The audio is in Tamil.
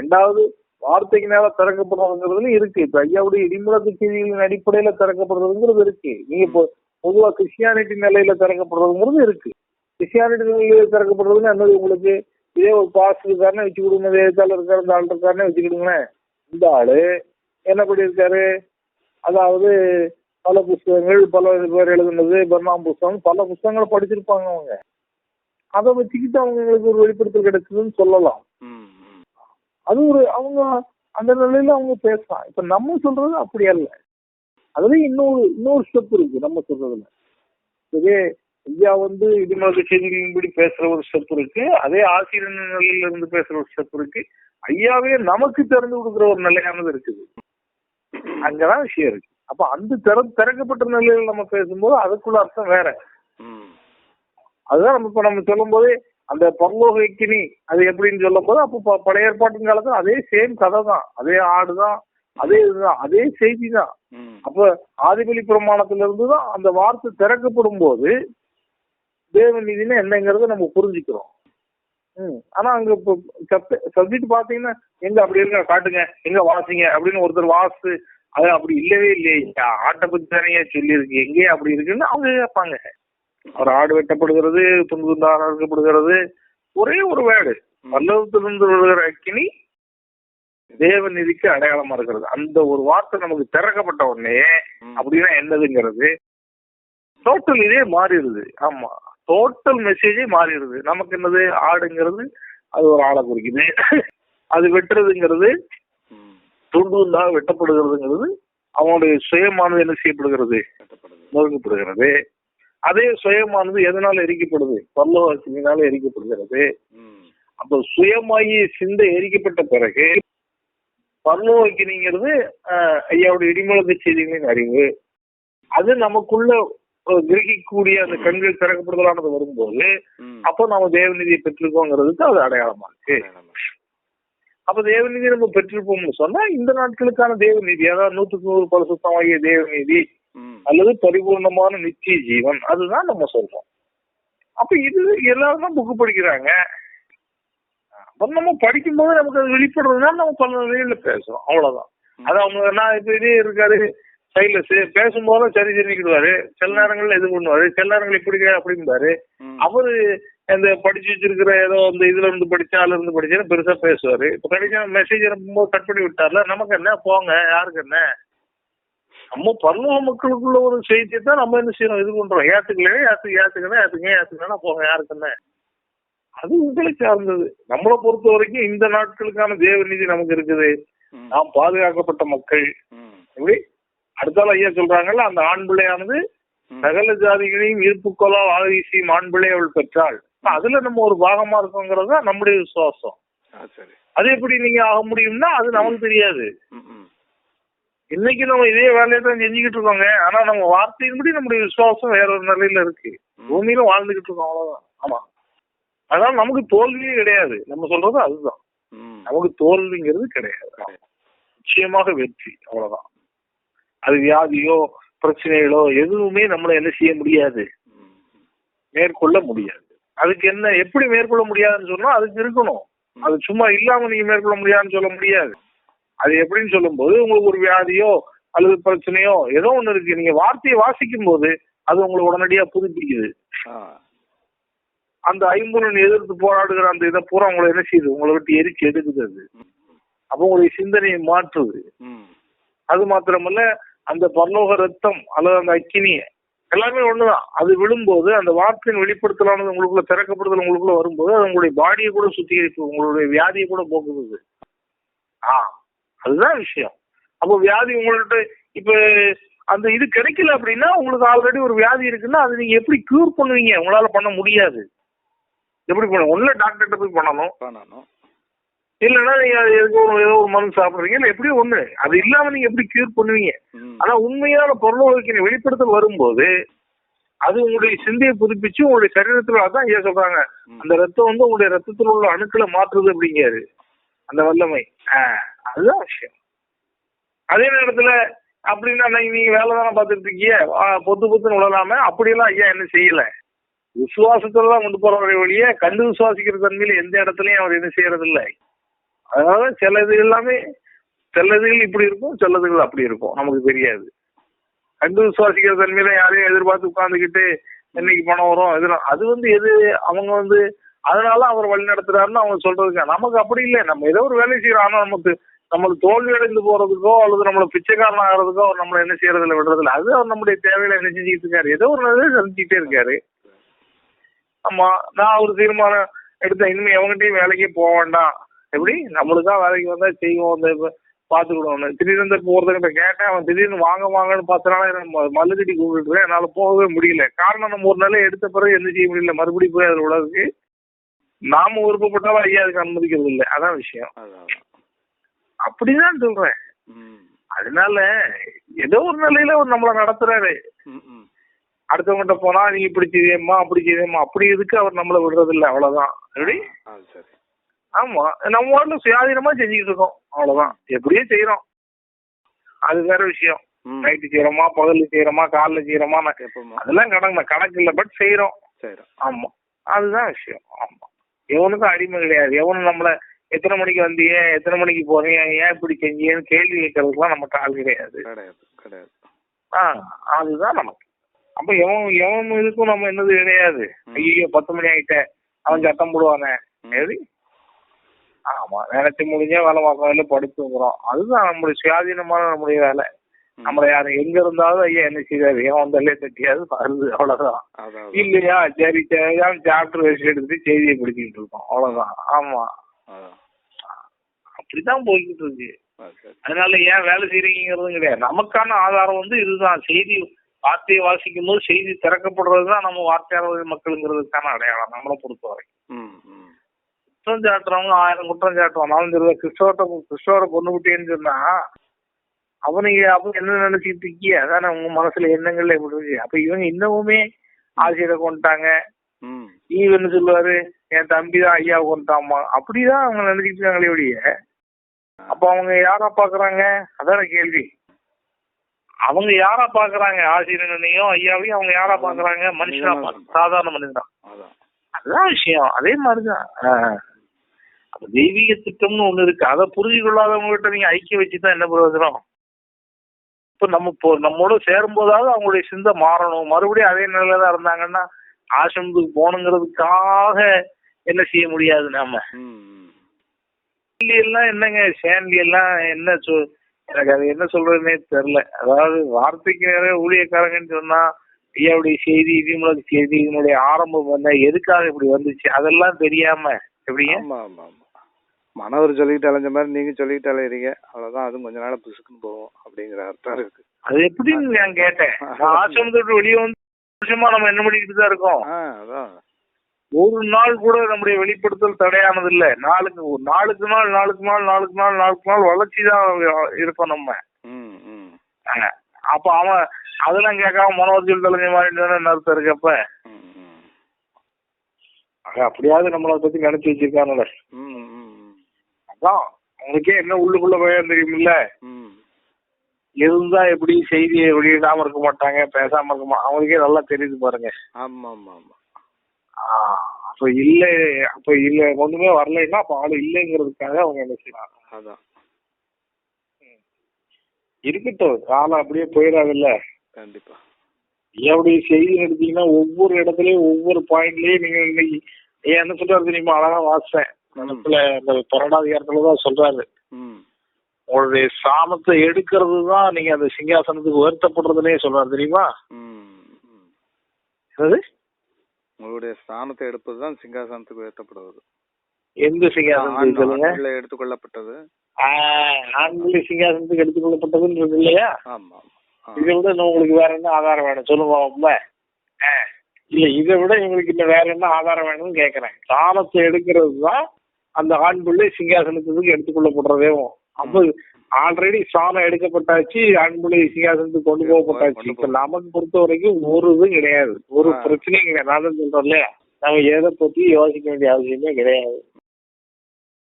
ரெண்டாவது வார்த்தைக்கு மேல திறக்கப்படுறதுங்கிறதுல இருக்கு. இப்ப ஐயாவுடைய இடிமுழக்கு செய்திகளின் அடிப்படையில திறக்கப்படுறதுங்கிறது இருக்கு. நீங்க இப்போ பொதுவா கிறிஸ்டியானிட்டி நிலையில திறக்கப்படுறதுங்கிறது இருக்கு. கிறிஸ்டியானிட்டி நிலையில திறக்கப்படுறதுன்னு என்னது உங்களுக்கு இதே ஒரு பாஸ் இருக்காருன்னு வச்சு கொடுங்க வேதால இருக்காரு இந்த ஆள் இருக்காருன்னு வச்சுக்கிடுங்களேன் இந்த ஆளு என்ன பண்ணியிருக்காரு? அதாவது பல புஸ்தகங்கள் பல பேர் எழுதுனது பர்ணாம் புஸ்தகம் பல புஸ்தகங்களை படிச்சிருப்பாங்க அவங்க. அதை வச்சுக்கிட்டு அவங்களுக்கு ஒரு வெளிப்படுத்தல் கிடைச்சதுன்னு சொல்லலாம். அது ஒரு அவங்க அந்த நிலையில அவங்க பேசலாம் இப்ப நம்ம சொல்றது அப்படி அல்ல. அதுல இன்னொரு இன்னொரு ஸ்டெப் இருக்கு நம்ம சொல்றதுல. இதே ஐயா வந்து இடிமலக செய்திகளின்படி பேசுற ஒரு ஸ்டெப் இருக்கு. அதே ஆசிரியர் நிலையில இருந்து பேசுற ஒரு ஸ்டெப் இருக்கு. ஐயாவே நமக்கு திறந்து கொடுக்குற ஒரு நிலையானது இருக்குது. அங்கதான் விஷயம் இருக்கு. அப்ப அந்த திற திறக்கப்பட்ட நிலையில நம்ம பேசும்போது அதுக்குள்ள அர்த்தம் வேற. அதுதான் நம்ம இப்ப நம்ம சொல்லும் போதே அந்த பரலோக இக்கினி அது எப்படின்னு சொல்லும் போது அப்போ பழைய ஏற்பாட்டின் காலத்துல அதே சேம் கதை தான் அதே ஆடுதான் அதே இதுதான் அதே செய்தி தான். அப்ப ஆதிபலி பிரமாணத்துல இருந்து தான் அந்த வார்த்தை திறக்கப்படும் போது தேவநீதினா என்னங்கிறத நம்ம புரிஞ்சுக்கிறோம். ஆனா அங்க சப்ஜெக்ட் பாத்தீங்கன்னா எங்க அப்படி இருக்க காட்டுங்க எங்க வாசிங்க அப்படின்னு ஒருத்தர் வாசு அது அப்படி இல்லவே இல்லையே? ஆட்டை பத்தி தானே சொல்லியிருக்கு எங்கேயே அப்படி இருக்குன்னு அவங்க கேட்பாங்க. ஒரு ஆடு வெட்டப்படுகிறது துண்டு துண்டாக அறுக்கப்படுகிறது. ஒரே ஒரு வேர்டு பல்லவத்திலிருந்து விழுகிற அக்கினி தேவநிதிக்கு அடையாளமா இருக்கிறது. அந்த ஒரு வார்த்தை நமக்கு திறக்கப்பட்ட உடனே. அப்படின்னா என்னதுங்கிறது? டோட்டல் இதே மாறிடுது. ஆமா. டோட்டல் மெசேஜே மாறிடுது. நமக்கு என்னது? ஆடுங்கிறது அது ஒரு ஆளை குறிக்குது. அது வெட்டுறதுங்கிறது. துண்டு துண்டாக வெட்டப்படுகிறதுங்கிறது அவனுடைய சுயமானது என்ன செய்யப்படுகிறது. நொறுக்கப்படுகிறது. அதே சுயமானது எதனால எரிக்கப்படுது பல்லவாசினால எரிக்கப்படுகிறது. அப்போ சுயமாகிய சிந்தை எரிக்கப்பட்ட பிறகு பரலோகினிங்கிறது ஐயாவுடைய இடிமுழக்க செய்திகளின் அறிவு அது நமக்குள்ள கிரகிக்கக்கூடிய அந்த கண்கள் திறக்கப்படுதலானது வரும்போது. அப்போ நம்ம தேவநிதியை பெற்றிருக்கோங்கிறதுக்கு அது அடையாளமா இருக்கு அப்ப தேவநீதி நம்ம பெற்றிருப்போம்னு சொன்னா இந்த நாட்களுக்கான தேவநீதி அதாவது நூற்றுக்கு நூறு பரிசுத்தமாகிய தேவநீதி ம். அல்லது பரிபூர்ணமான நிச்சய ஜீவன் அதுதான் நம்ம சொல்றோம். அப்ப இது எல்லாரும் தான் புக்கு படிக்கிறாங்க. அப்ப நம்ம படிக்கும்போது நமக்கு அது வெளிப்படுறதுனால நம்ம பல நிலையில பேசுறோம். அவ்வளவுதான். அது அவங்க நான் இப்ப இதே இருக்காரு சைலஸ் பேசும்போது சரி சரிக்கிடுவாரு சில நேரங்கள்ல இது பண்ணுவாரு. சில நேரங்கள் இப்படி அப்படிம்பாரு. அவரு அந்த படிச்சு வச்சிருக்கிற ஏதோ அந்த இதுல இருந்து படிச்சா அதுல இருந்து படிச்சா பெருசா பேசுவாரு. இப்ப கடைசியா மெசேஜ் அனுப்பும்போது கட் பண்ணி விட்டார்ல நமக்கு என்ன? போங்க யாருக்கு என்ன? நம்ம பருவ மக்களுக்குள்ள ஒரு செய்தியை தான் நம்ம என்ன செய்யறோம்? இது பண்றோம். ஏத்துக்கல ஏத்து ஏத்துக்கணும் ஏத்துங்க ஏத்துக்கணும் போங்க யாருக்கு என்ன? அது உங்களை சார்ந்தது. நம்மளை பொறுத்த வரைக்கும் இந்த நாட்களுக்கான தேவநீதி நமக்கு இருக்குது. நாம் பாதுகாக்கப்பட்ட மக்கள். எப்படி? அடுத்தால ஐயா சொல்றாங்கல்ல அந்த ஆண் பிள்ளையானது. சகல ஜாதிகளையும் ஈர்ப்புக்கொள்ளா வாழ்வீசி ஆண் பிள்ளை அவள் பெற்றாள். அதுல நம்ம ஒரு பாகமா இருக்கோங்கிறது நம்முடைய விசுவாசம். அது எப்படி நீங்க ஆக முடியும்னா அது நமக்கு தெரியாது. இன்னைக்கு நம்ம இதே வேலையை தான் செஞ்சுக்கிட்டு இருக்கோங்க. ஆனா நம்ம வார்த்தையின்படி நம்முடைய விசுவாசம் வேற ஒரு நிலையில இருக்கு. பூமியில வாழ்ந்துகிட்டு இருக்கோம் அவ்வளவுதான். ஆமா. அதனால நமக்கு தோல்வியே கிடையாது. நம்ம சொல்றது அதுதான். நமக்கு தோல்விங்கிறது கிடையாது. நிச்சயமாக வெற்றி அவ்வளவுதான். அது வியாதியோ பிரச்சனைகளோ எதுவுமே நம்மள என்ன செய்ய முடியாது. மேற்கொள்ள முடியாது. அதுக்கு என்ன எப்படி மேற்கொள்ள முடியாதுன்னு சொன்னா அதுக்கு இருக்கணும். அது சும்மா இல்லாம நீங்க மேற்கொள்ள முடியாதுன்னு சொல்ல முடியாது. அது எப்படின்னு சொல்லும்போது உங்களுக்கு ஒரு வியாதியோ அல்லது பிரச்சனையோ ஏதோ ஒண்ணு இருக்கு. நீங்க வார்த்தையை வாசிக்கும் போது அது உங்களை உடனடியா புதுப்பிக்குது. அந்த ஐம்புலன் எதிர்த்து போராடுகிற அந்த இதை பூரா உங்களை என்ன செய்யுது? உங்களை விட்டு எரிச்சு எடுக்குது அது. அப்போ உங்களுடைய சிந்தனையை மாற்றுது. அது மாத்திரமல்ல அந்த பரலோக ரத்தம் அல்லது அந்த அக்கினி எல்லாமே ஒண்ணுதான். அது விழும்போது அந்த வார்த்தையின் வெளிப்படுத்தலானது உங்களுக்குள்ள திறக்கப்படுதல் உங்களுக்குள்ள வரும்போது அது உங்களுடைய பாடியை கூட சுத்திகரிப்பு உங்களுடைய வியாதியை கூட போக்குது ஆ. அதுதான் விஷயம். அப்போ வியாதி உங்கள்ட்ட இப்ப அந்த இது கிடைக்கல அப்படின்னா உங்களுக்கு ஆல்ரெடி ஒரு வியாதி இருக்குன்னா அது நீங்க எப்படி கியூர் பண்ணுவீங்க? உங்களால பண்ண முடியாது. எப்படி பண்ண ஒண்ணுல டாக்டர்கிட்ட போய் பண்ணணும். பண்ணணும். இல்லைன்னா நீங்க அது எதுக்கு ஒரு ஏதோ ஒரு மருந்து சாப்பிடுறீங்க? இல்ல எப்படியோ ஒண்ணு. அது இல்லாம நீங்க எப்படி கியூர் பண்ணுவீங்க. ஆனா உண்மையான பொருளாதார வெளிப்படுத்தல் வரும்போது அது உங்களுடைய சிந்தையை புதுப்பிச்சு உங்களுடைய சரீரத்துல அதான் ஏன் சொல்றாங்க. அந்த ரத்தம் வந்து உங்களுடைய ரத்தத்தில் உள்ள அணுக்களை மாற்றுது அப்படிங்காரு அந்த வல்லமை. ஆஹ், அதுதான் விஷயம். அதே நேரத்துல அப்படின்னா நீங்க நீங்க வேலை தானே பார்த்துட்டு இருக்கீங்க ஆஹ், பொத்து பொத்துன்னு விழலாம அப்படியெல்லாம் ஐயா என்ன செய்யல? விசுவாசத்துல தான் கொண்டு போறவரை வழியே கண்டு விசுவாசிக்கிற தன்மையில எந்த இடத்துலயும் அவர் என்ன செய்யறது இல்லை அதனால சில இது எல்லாமே சிலதுகள் இப்படி இருக்கும் சிலதுகள் அப்படி இருக்கும். நமக்கு தெரியாது. கண்டு விசுவாசிக்கிற தன்மையில யாரையும் எதிர்பார்த்து உட்காந்துக்கிட்டு என்னைக்கு பணம் வரும் இதெல்லாம் அது வந்து எது அவங்க வந்து அதனால அவர் வழி நடத்துறாருன்னு அவங்க சொல்றதுக்கு நமக்கு அப்படி இல்லை. நம்ம ஏதோ ஒரு வேலை செய்யறோம் ஆனா நமக்கு நம்மள தோல்வி அடைந்து போறதுக்கோ அல்லது நம்மள பிச்சைக்காரன் ஆகிறதுக்கோ அவர் நம்மள என்ன செய்யறதுல விடுறதில்ல. அது அவர் நம்முடைய தேவையில என்ன செஞ்சுக்கிட்டு இருக்காரு. ஏதோ ஒரு நல்லது செஞ்சுட்டே இருக்காரு. ஆமா நான் ஒரு தீர்மானம் எடுத்தேன். இனிமே எவங்கிட்டையும் வேலைக்கே போக வேண்டாம். எப்படி? நம்மளுக்கா வேலைக்கு வந்தா செய்வோம். இந்த பாத்துக்கிடுவோம். திடீர்னு இந்த ஒருத்தர்கிட்ட கேட்டேன். அவன் திடீர்னு வாங்க வாங்கன்னு பார்த்தனால மல்லு கட்டி கூப்பிட்டு என்னால போகவே முடியல. காரணம் நம்ம ஒரு நாளே எடுத்த பிறகு எந்த செய்ய முடியல? மறுபடியும் போய் அதில் உலகுக்கு நாம விருப்பப்பட்டாலும் ஐயா அதுக்கு அனுமதிக்கிறது இல்லை. அதான் விஷயம். அதான். அப்படிதான் சொல்றேன். ம். அதனால ஏதோ ஒரு நிலையில அவர் நம்மள நடத்துறாரு. ம் ம். அடுத்தவங்கிட்ட போனா நீங்க இப்படி செய்யமா அப்படி செய்யமா அப்படி இதுக்கு அவர் நம்மள விடுறது இல்ல அவ்வளவுதான் எப்படி ஆமா. நம்ம வாட்டில சுயாதீனமா செஞ்சுக்கிட்டு இருக்கோம். அவ்வளவுதான். எப்படியோ செய்யறோம் அது வேற விஷயம். நைட்டு செய்யறோமா பகல்ல செய்யறோமா காலைல செய்யறோமா அதெல்லாம் கணக்கு கணக்கு இல்ல பட் செய்யறோம் ஆமா. அதுதான் விஷயம். ஆமா. எவனுக்கும் அடிமை கிடையாது. எவனும் நம்மள எத்தனை மணிக்கு வந்தீங்க எத்தனை மணிக்கு போறீங்க? ஏன் இப்படி செஞ்சீங்கன்னு கேள்வி கேட்கறதுக்குலாம் நமக்கு ஆள் கிடையாது. கிடையாது கிடையாது. ஆ அதுதான் நமக்கு. அப்ப எவன் எவன் இதுக்கும் நம்ம என்னது கிடையாது. ஐயோ பத்து மணி ஆயிட்ட. அவன் சத்தம் போடுவானே. எது ஆமா நினைச்சு முடிஞ்சா வேலை பார்க்கறதுல படுத்துங்கிறோம் அதுதான் நம்மளுடைய சுயாதீனமான நம்முடைய வேலை. நம்மள யாரு எங்க இருந்தாலும் ஐயா என்ன செய்யாது ஏன் வந்தாலே தட்டியாது வருது அவ்வளவுதான். இல்லையா? சரி சரி. சாப்டர் வச்சு எடுத்துட்டு செய்தியை பிடிச்சிட்டு இருக்கோம். அவ்வளவுதான். ஆமா. அதான் அப்படிதான் போய்கிட்டு இருக்கு அதனால ஏன் வேலை செய்றீங்கிறதும் கிடையாது. நமக்கான ஆதாரம் வந்து இதுதான். செய்தி வார்த்தையை வாசிக்கும் போது செய்தி திறக்கப்படுறதுதான் நம்ம வார்த்தையாளர் மக்களுங்கிறதுக்கான அடையாளம். நம்மளை பொறுத்தவரை குற்றம் சாட்டுறவங்க ஆயிரம் குற்றம் சாட்டுவானாலும் தெரியல கிறிஸ்தவத்தை கிறிஸ்தவரை பொண்ணு விட்டேன்னு சொன்னா அவனுக்கு அவங்க என்ன நினைச்சிட்டு இருக்கிய அதானே உங்க மனசுல எண்ணங்கள்ல எப்படி இருக்கு. அப்ப இவங்க இன்னமுமே ஆசிரியரை கொண்டுட்டாங்க. ஈவ் என்ன சொல்லுவாரு என் தம்பி தான் ஐயா கொண்டாமா அப்படிதான் அவங்க நினைச்சிட்டு இருக்காங்களே ஒழிய அப்ப அவங்க யாரா பாக்குறாங்க? அதான கேள்வி. அவங்க யாரா பாக்குறாங்க? ஆசிரியனையும் ஐயாவையும் அவங்க யாரா பாக்குறாங்க? மனுஷனா. சாதாரண மனிதனா. அதான். விஷயம். அதே மாதிரிதான். தெய்வீக திட்டம்னு ஒண்ணு இருக்கு. அதை புரிஞ்சு கொள்ளாதவங்க கிட்ட நீங்க ஐக்கியம் வச்சுதான் என்ன பிரயோஜனம்? இப்ப நம்ம இப்போ நம்மோட சேரும் போதாவது அவங்களுடைய சிந்தை மாறணும். மறுபடியும் அதே நிலையில தான் இருந்தாங்கன்னா ஆசிரமத்துக்கு போகணுங்கிறதுக்காக என்ன செய்ய முடியாது நாம? எல்லாம் என்னங்க சேன்லி எல்லாம் என்ன சொல் எனக்கு அது என்ன சொல்றதுன்னே தெரியல. அதாவது வார்த்தைக்கு நிறைய ஊழியக்காரங்கன்னு சொன்னா ஐயாவுடைய செய்தி விதிமுறை செய்தி இதனுடைய ஆரம்பம் என்ன எதுக்காக இப்படி வந்துச்சு அதெல்லாம் தெரியாம எப்படிங்க? ஆமா ஆமா ஆமா. மனவர் சொல்லிட்டு அலைஞ்ச மாதிரி நீங்க சொல்லிட்டு அலையறீங்க. அவ்வளவுதான் அதுவும் கொஞ்ச நாள் பிசுக்குன்னு போகும் அப்படிங்கிற அர்த்தம் இருக்கு. அது எப்படின்னு நான் கேட்டேன்? நான் ஆசிரமத்தை விட்டு வெளியே வந்து வருஷமா நம்ம என்ன பண்ணிக்கிட்டு தான் இருக்கோம்? அதான். ஒரு நாள் கூட நம்முடைய வெளிப்படுத்தல் தடையானது இல்ல நாளுக்கு நாளுக்கு நாள் நாளுக்கு நாள் நாளுக்கு நாள் நாளுக்கு நாள் வளர்ச்சி தான் இருப்போம் நம்ம. அப்ப அவன் அதெல்லாம் கேட்காம மனோர்ஜல் தலைஞ்ச மாதிரி அர்த்தம் இருக்கப்ப அப்படியாவது நம்மளை பத்தி நினைச்சு வச்சிருக்கானுல அதான் உங்களுக்கே என்ன உள்ளுக்குள்ள பயம் தெரியுமில்ல? இருந்தா எப்படி செய்தியை வெளியிடாம இருக்க மாட்டாங்க பேசாம இருக்க மாட்டாங்க அவங்களுக்கே நல்லா தெரியுது பாருங்க. ஆமா ஆமா ஆமா அப்ப இல்ல அப்ப இல்ல ஒண்ணுமே வரலைன்னா அப்ப ஆளு இல்லைங்கிறதுக்காக அவங்க என்ன செய்யறாங்க? அதான். இருக்கட்டும் காலம் அப்படியே போயிடாதுல்ல. கண்டிப்பா. எப்படி செய்தி எடுத்தீங்கன்னா ஒவ்வொரு இடத்துலயும் ஒவ்வொரு பாயிண்ட்லயும் நீங்க இன்னைக்கு ஏன் என்ன சொல்றாரு தெரியுமா? அழகா வாசிச்சேன். மனசுல இந்த பரணாதிகாரத்துலதான் சொல்றாரு. ம். உங்களுடைய சாமத்தை எடுக்கிறது தான் நீங்க அந்த சிங்காசனத்துக்கு வருத்தப்படுறதுலயே சொல்றாரு தெரியுமா? என்னது? உங்களுடைய ஸ்தானத்தை எடுப்பது தான் சிங்காசனத்துக்கு உயர்த்தப்படுவது. எந்த ஆண்களை எடுத்துக்கொள்ளப்பட்டது. ஆண்களை சிங்காசனத்துக்கு எடுத்துக்கொள்ளப்பட்டதுன்னு இருக்கு இல்லையா? ஆமா. இதை விட உங்களுக்கு வேற என்ன ஆதாரம் வேணும்? சொல்லுங்க இல்ல இதை விட இவங்களுக்கு இன்னும் வேற என்ன ஆதாரம் வேணும்னு கேக்குறேன். சாணத்தை எடுக்கிறது தான் அந்த ஆண் பிள்ளை சிங்காசனத்துக்கு எடுத்துக்கொள்ளப்படுறதேவும். அப்ப ஆல்ரெடி சாணம் எடுக்கப்பட்டாச்சு பிள்ளை சிங்காசனத்துக்கு கொண்டு போகப்பட்டாச்சு. இப்ப நமக்கு பொறுத்த வரைக்கும் ஒரு இதுவும் கிடையாது. ஒரு. பிரச்சனையும் கிடையாது. நான் தான் சொல்றேன் இல்லையா நம்ம எதை பத்தி யோசிக்க வேண்டிய அவசியமே கிடையாது.